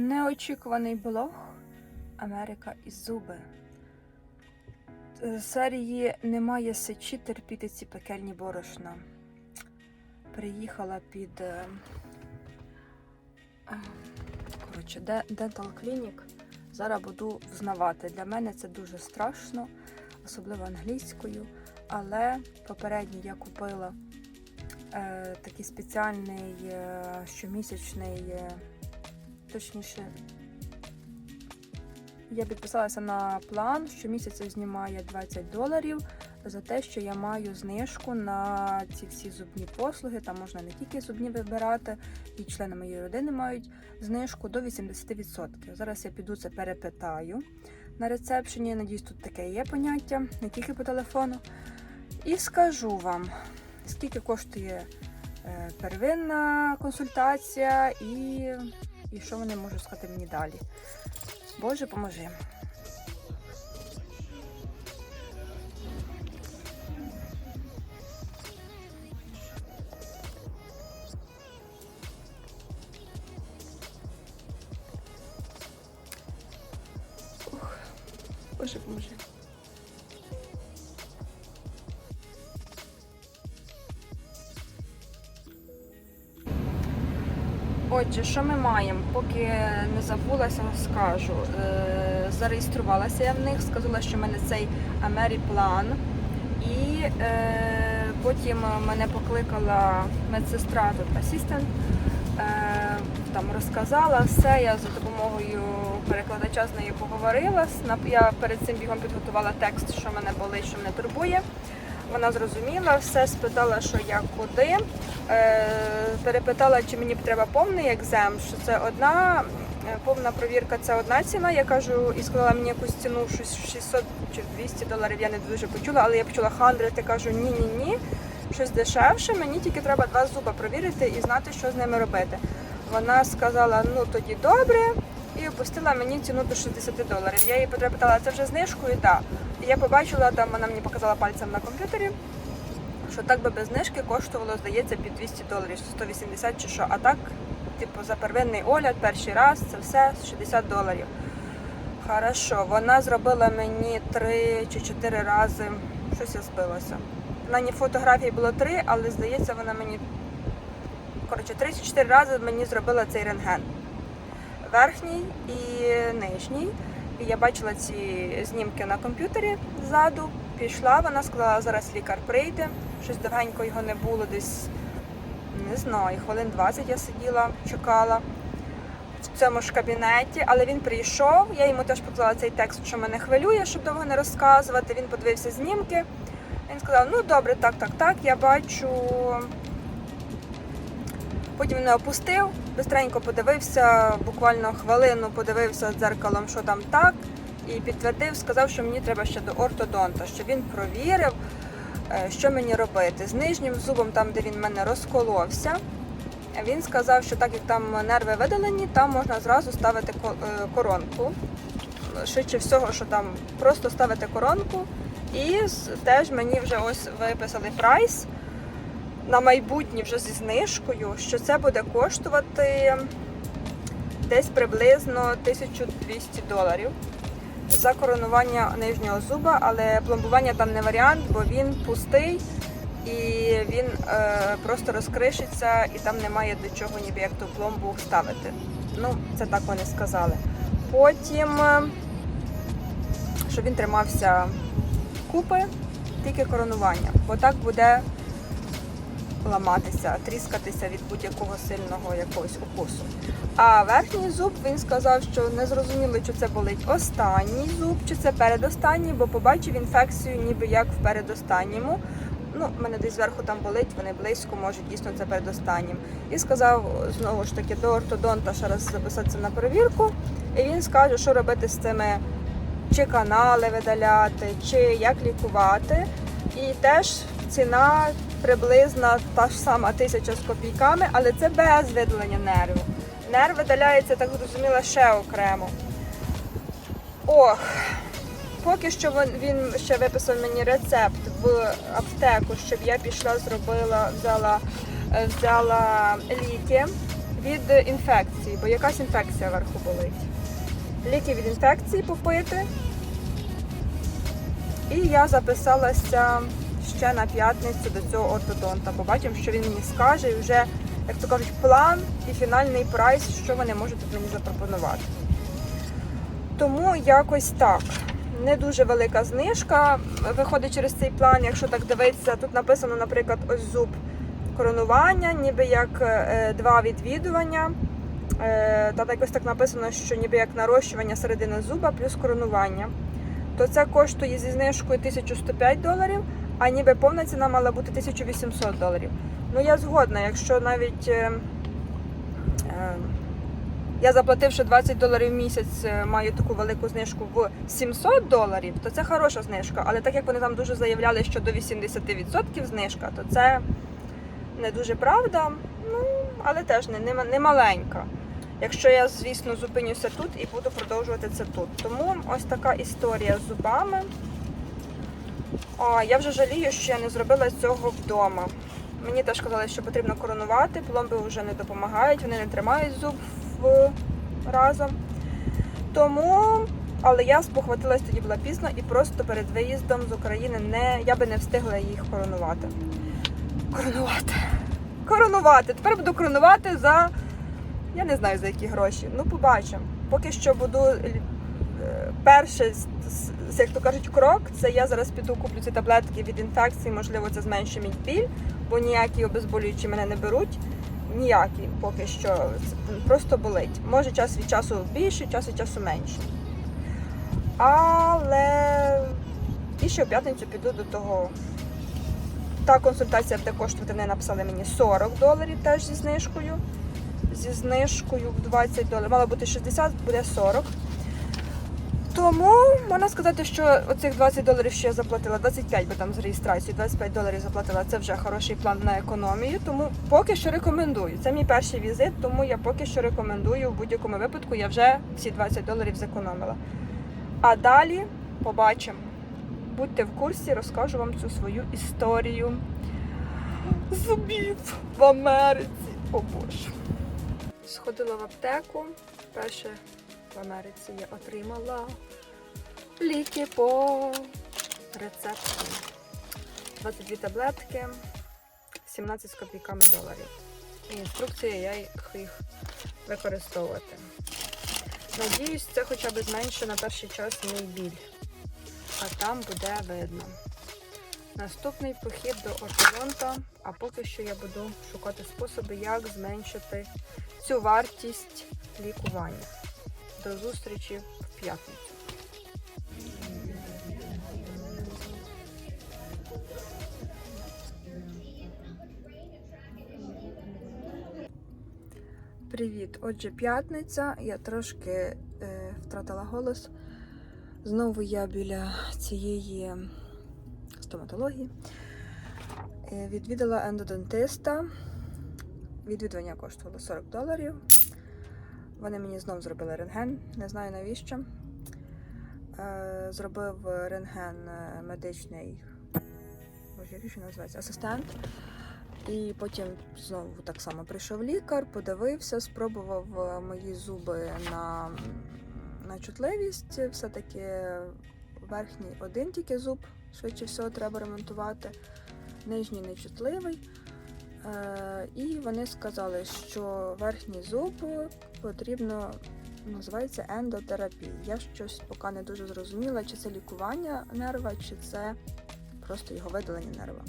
Неочікуваний блог Америка і зуби. Е, Серії немає сечі терпіти ці пекельні борошна. Приїхала під е, е, коротше, Dental Clinic. Зараз буду взнавати. Для мене це дуже страшно, особливо англійською. Але попередньо я купила е, такий спеціальний е, щомісячний. Е, точніше, я підписалася на план, що місяця знімає 20 доларів за те, що я маю знижку на ці всі зубні послуги. Там можна не тільки зубні вибирати, і члени моєї родини мають знижку до 80%. Зараз я піду це перепитаю на рецепшені. Надіюсь, тут таке є поняття, не тільки по телефону. І скажу вам, скільки коштує е, первинна консультація і і що вони можуть сказати мені далі. Боже, поможи. Отже, що ми маємо? Поки не забулася, скажу. Е, зареєструвалася я в них, сказала, що в мене цей Америплан. І е, потім мене покликала медсестра, тут асистент, е, там розказала все. Я за допомогою перекладача з нею поговорила. Я перед цим бігом підготувала текст, що мене болить, що мене турбує. Вона зрозуміла все, спитала, що як куди. Е, перепитала, чи мені треба повний екзем, що це одна е, повна провірка, це одна ціна. Я кажу, і сказала мені якусь ціну щось 600 чи 200 доларів. Я не дуже почула, але я почула 100, я кажу, ні, ні, ні, щось дешевше. Мені тільки треба два зуба провірити і знати, що з ними робити. Вона сказала, ну тоді добре, і опустила мені ціну до 60 доларів. Я її перепитала, це вже знижкою? Так. І я побачила, там вона мені показала пальцем на комп'ютері що так би без знижки коштувало, здається, під 200 доларів, 180 чи що. А так, типу, за первинний огляд, перший раз, це все 60 доларів. Хорошо, вона зробила мені 3 чи 4 рази. Щось я збилася. На ній фотографії було 3, але здається, вона мені. Коротше, 3 чи 4 рази мені зробила цей рентген. Верхній і нижній. І я бачила ці знімки на комп'ютері ззаду. Пішла, вона сказала, зараз лікар прийде. Щось довгенько його не було, десь не знаю, хвилин 20 я сиділа, чекала в цьому ж кабінеті, але він прийшов. Я йому теж показала цей текст, що мене хвилює, щоб довго не розказувати. Він подивився знімки. Він сказав: ну добре, так, так, так, я бачу. Потім мене опустив, бистренько подивився, буквально хвилину подивився дзеркалом, що там так, і підтвердив, сказав, що мені треба ще до ортодонта, що він провірив, е, що мені робити. З нижнім зубом, там, де він в мене розколовся, він сказав, що так як там нерви видалені, там можна зразу ставити е, коронку. Швидше всього, що там просто ставити коронку. І теж мені вже ось виписали прайс на майбутнє вже зі знижкою, що це буде коштувати десь приблизно 1200 доларів за коронування нижнього зуба, але пломбування там не варіант, бо він пустий і він е, просто розкришиться і там немає до чого ніби як ту пломбу ставити. Ну, це так вони сказали. Потім, е, щоб він тримався купи, тільки коронування, бо так буде ламатися, тріскатися від будь-якого сильного якогось укусу. А верхній зуб він сказав, що не зрозуміло, чи це болить останній зуб, чи це передостанній, бо побачив інфекцію ніби як в передостанньому. Ну, мене десь зверху там болить, вони близько, може дійсно це передостаннім. І сказав знову ж таки до ортодонта ще раз записатися на перевірку. І він скаже, що робити з цими, чи канали видаляти, чи як лікувати. І теж ціна приблизно та ж сама тисяча з копійками, але це без видалення нервів. Нерв видаляється, так зрозуміло, ще окремо. Ох, поки що він, ще виписав мені рецепт в аптеку, щоб я пішла, зробила, взяла, е, взяла ліки від інфекції, бо якась інфекція вверху болить. Ліки від інфекції попити. І я записалася ще на п'ятницю до цього ортодонта. Побачимо, що він мені скаже, і вже, як то кажуть, план і фінальний прайс, що вони можуть мені запропонувати. Тому якось так. Не дуже велика знижка виходить через цей план. Якщо так дивитися, тут написано, наприклад, ось зуб коронування, ніби як е, два відвідування. Е, Та якось так написано, що ніби як нарощування середини зуба плюс коронування. То це коштує зі знижкою 1105 доларів, а ніби повна ціна мала бути 1800 доларів. Ну я згодна, якщо навіть е, е, я заплативши 20 доларів в місяць, е, маю таку велику знижку в 700 доларів, то це хороша знижка. Але так як вони там дуже заявляли, що до 80% знижка, то це не дуже правда. Ну, але теж не, не, не маленька. Якщо я, звісно, зупинюся тут і буду продовжувати це тут. Тому ось така історія з зубами. О, я вже жалію, що я не зробила цього вдома. Мені теж казали, що потрібно коронувати, пломби вже не допомагають, вони не тримають зуб в... разом. Тому, але я спохватилась тоді була пізно і просто перед виїздом з України не, я би не встигла їх коронувати. Коронувати. Коронувати. Тепер буду коронувати за. Я не знаю за які гроші. Ну, побачимо. Поки що буду перший, як то кажуть, крок. Це я зараз піду куплю ці таблетки від інфекції, можливо, це зменшить мій біль, бо ніякі обезболюючі мене не беруть. Ніякі поки що просто болить. Може час від часу більше, час від часу менше. Але і ще в п'ятницю піду до того. Та консультація буде коштувати, вони написали мені 40 доларів теж зі знижкою. Зі знижкою в 20 доларів. Мало бути 60, буде 40. Тому можна сказати, що оцих 20 доларів, що я заплатила, 25 бо там з реєстрацією, 25 доларів заплатила. Це вже хороший план на економію. Тому поки що рекомендую. Це мій перший візит, тому я поки що рекомендую в будь-якому випадку. Я вже ці 20 доларів зекономила. А далі побачимо. Будьте в курсі, розкажу вам цю свою історію зубів в Америці. О Боже. Сходила в аптеку. Перше в Америці я отримала ліки по рецепту. 22 таблетки, 17 з копійками доларів. І інструкція, як їх використовувати. Надіюсь, це хоча б зменшить на перший час мій біль. А там буде видно. Наступний похід до ортодонта, а поки що я буду шукати способи, як зменшити цю вартість лікування. До зустрічі в п'ятницю. Привіт! Отже, п'ятниця. Я трошки е, втратила голос. Знову я біля цієї стоматології. Е, Відвідала ендодонтиста. Відвідування коштувало 40 доларів. Вони мені знов зробили рентген, не знаю навіщо. Е, Зробив рентген е, медичний, як він називається, асистент. І потім знову так само прийшов лікар, подивився, спробував е, мої зуби на, на чутливість. Все-таки верхній один тільки зуб, швидше всього, треба ремонтувати. Нижній нечутливий. Е, і вони сказали, що верхній зуб потрібно називається ендотерапія. Я щось поки не дуже зрозуміла, чи це лікування нерва, чи це просто його видалення нерва.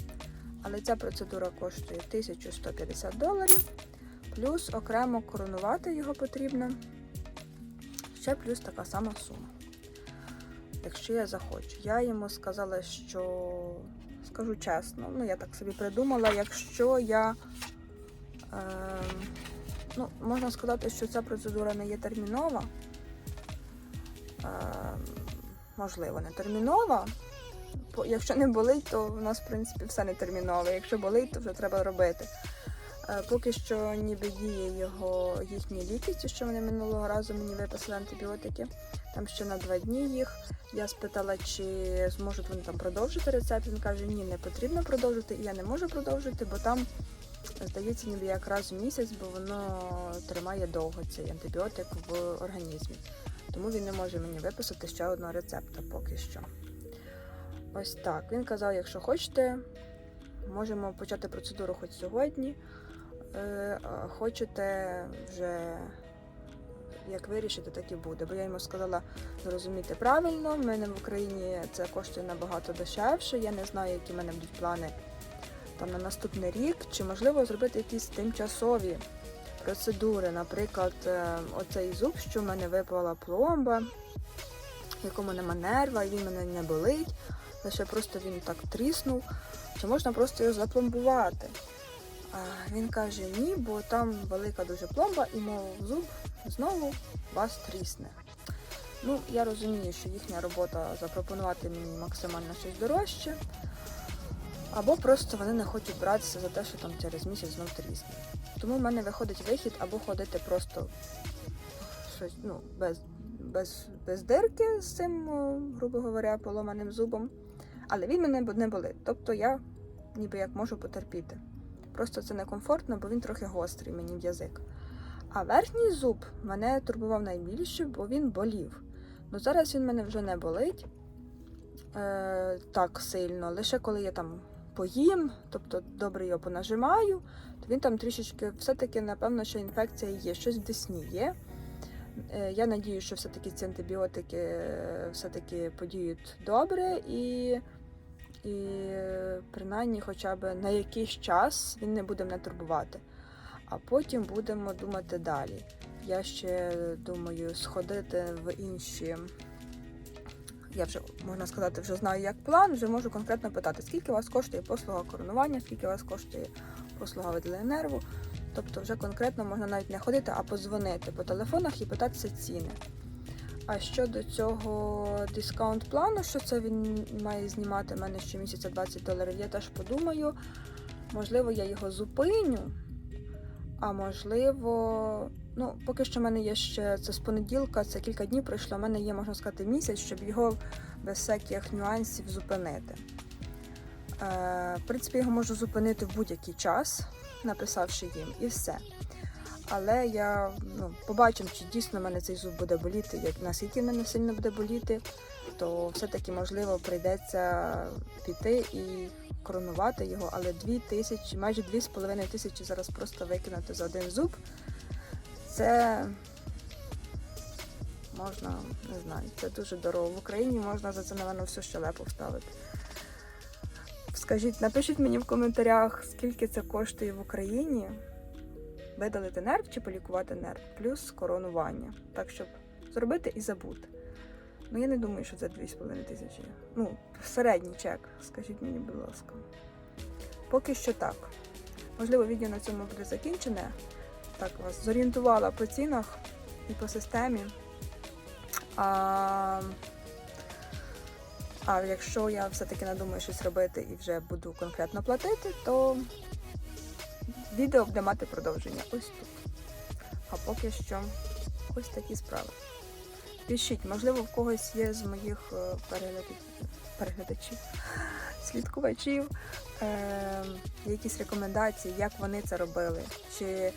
Але ця процедура коштує 1150 доларів, плюс окремо коронувати його потрібно. Ще плюс така сама сума. Якщо я захочу. Я йому сказала, що скажу чесно, ну я так собі придумала, якщо я. Е, ну, можна сказати, що ця процедура не є термінова. Е, можливо, не термінова. Якщо не болить, то в нас, в принципі, все не термінове. Якщо болить, то вже треба робити. Е, Поки що ніби діє його їхні ліки, що вони минулого разу мені виписали антибіотики. Там ще на два дні їх. Я спитала, чи зможуть вони там продовжити рецепт. Він каже, ні, не потрібно продовжити, і я не можу продовжити, бо там Здається, ніби якраз місяць, бо воно тримає довго цей антибіотик в організмі. Тому він не може мені виписати ще одного рецепта поки що. Ось так. Він казав, якщо хочете, можемо почати процедуру хоч сьогодні. Е, Хочете вже як вирішити, так і буде. Бо я йому сказала зрозуміти правильно. В мене в Україні це коштує набагато дешевше. Я не знаю, які в мене будуть плани там на наступний рік, чи можливо зробити якісь тимчасові процедури. Наприклад, е, оцей зуб, що в мене випала пломба, якому нема нерва, він мене не болить. Лише просто він так тріснув. Чи можна просто його запломбувати? Він каже, ні, бо там велика дуже пломба, і мов зуб знову вас трісне. Ну, я розумію, що їхня робота запропонувати мені максимально щось дорожче. Або просто вони не хочуть братися за те, що там через місяць знов трісне. Тому в мене виходить вихід або ходити просто щось, ну, без, без, без дирки з цим, грубо говоря, поломаним зубом. Але він мене не болить. Тобто я ніби як можу потерпіти. Просто це некомфортно, бо він трохи гострий мені в язик. А верхній зуб мене турбував найбільше, бо він болів. Ну зараз він мене вже не болить е, так сильно. Лише коли я там поїм, тобто добре його понажимаю, то він там трішечки, все-таки, напевно, що інфекція є, щось в десні є. Е, Я надію, що все-таки ці антибіотики е, все-таки подіють добре і, і принаймні хоча б на якийсь час він не буде мене турбувати. А потім будемо думати далі. Я ще думаю сходити в інші. Я вже можна сказати, вже знаю як план, вже можу конкретно питати, скільки вас коштує послуга коронування, скільки вас коштує послуга видалення нерву. Тобто вже конкретно можна навіть не ходити, а позвонити по телефонах і питатися ціни. А щодо цього дискаунт плану, що це він має знімати в мене щомісяця 20 доларів, я теж подумаю. Можливо, я його зупиню, а можливо, ну, поки що в мене є ще це з понеділка, це кілька днів пройшло, в мене є, можна сказати, місяць, щоб його без всяких нюансів зупинити. Е, в принципі, його можу зупинити в будь-який час, написавши їм, і все. Але я ну, побачимо, чи дійсно в мене цей зуб буде боліти, як наскільки в мене сильно буде боліти, то все-таки можливо прийдеться піти і коронувати його, але 2 тисячі, майже 2,5 тисячі зараз просто викинути за один зуб. Це можна, не знаю, це дуже дорого. В Україні можна за це, напевно, всю щелепу вставити. Скажіть, напишіть мені в коментарях, скільки це коштує в Україні видалити нерв чи полікувати нерв, плюс коронування. Так, щоб зробити і забути. Ну, я не думаю, що це 2,5 тисячі. Ну, середній чек, скажіть мені, будь ласка. Поки що так. Можливо, відео на цьому буде закінчене. Так, вас зорієнтувала по цінах і по системі. А, а якщо я все-таки надумаю щось робити і вже буду конкретно платити, то відео буде мати продовження ось тут. А поки що ось такі справи. Пишіть, можливо, в когось є з моїх е, переглядачів, слідкувачів е, якісь рекомендації, як вони це робили. Чи,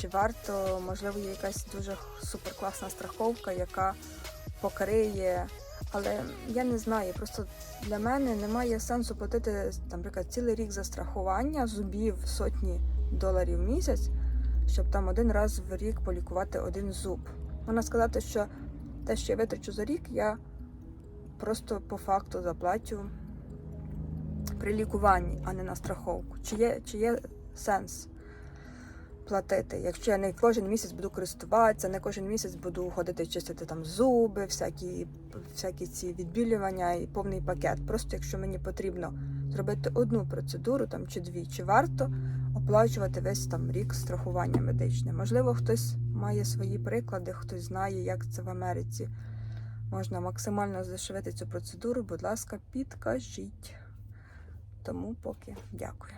чи варто, можливо, є якась дуже суперкласна страховка, яка покриє. Але я не знаю, просто для мене немає сенсу платити, наприклад, цілий рік за страхування зубів сотні доларів в місяць, щоб там один раз в рік полікувати один зуб. Можна сказати, що те, що я витрачу за рік, я просто по факту заплачу при лікуванні, а не на страховку. Чи є, чи є сенс платити? Якщо я не кожен місяць буду користуватися, не кожен місяць буду ходити чистити там зуби, всякі, всякі ці відбілювання і повний пакет. Просто якщо мені потрібно зробити одну процедуру там чи дві, чи варто оплачувати весь там рік страхування медичне. Можливо, хтось має свої приклади, хтось знає, як це в Америці. Можна максимально здешевити цю процедуру, будь ласка, підкажіть. Тому поки дякую.